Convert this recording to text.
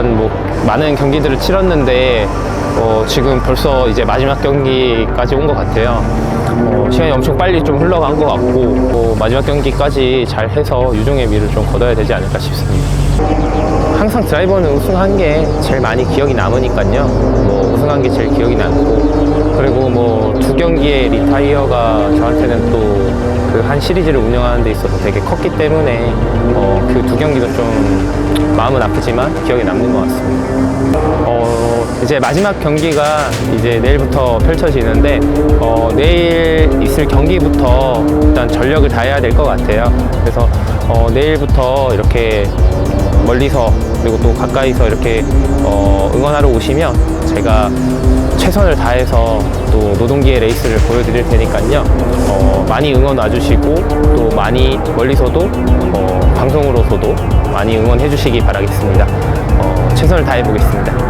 일단 뭐 많은 경기들을 치렀는데 어, 지금 벌써 이제 마지막 경기까지 온 것 같아요. 어, 시간이 엄청 빨리 좀 흘러간 것 같고 뭐 마지막 경기까지 잘 해서 유종의 미를 좀 거둬야 되지 않을까 싶습니다. 항상 드라이버는 우승한 게 제일 많이 기억이 남으니까요. 뭐 우승한 게 제일 기억이 남고 그리고 뭐 두 경기의 리타이어가 저한테는 또 그 한 시리즈를 운영하는 데 있어서 되게 컸기 때문에 어, 그 두 경기도 좀 마음은 아프지만 기억에 남는 것 같습니다. 어, 이제 마지막 경기가 이제 내일부터 펼쳐지는데 어, 내일 있을 경기부터 일단 전력을 다해야 될 것 같아요. 그래서 어, 내일부터 이렇게 멀리서 그리고 또 가까이서 이렇게 어, 응원하러 오시면 제가 최선을 다해서 또 노동기의 레이스를 보여드릴 테니까요. 어, 많이 응원 와주시고 또 많이 멀리서도 어, 방송으로서도 많이 응원해 주시기 바라겠습니다. 어, 최선을 다해 보겠습니다.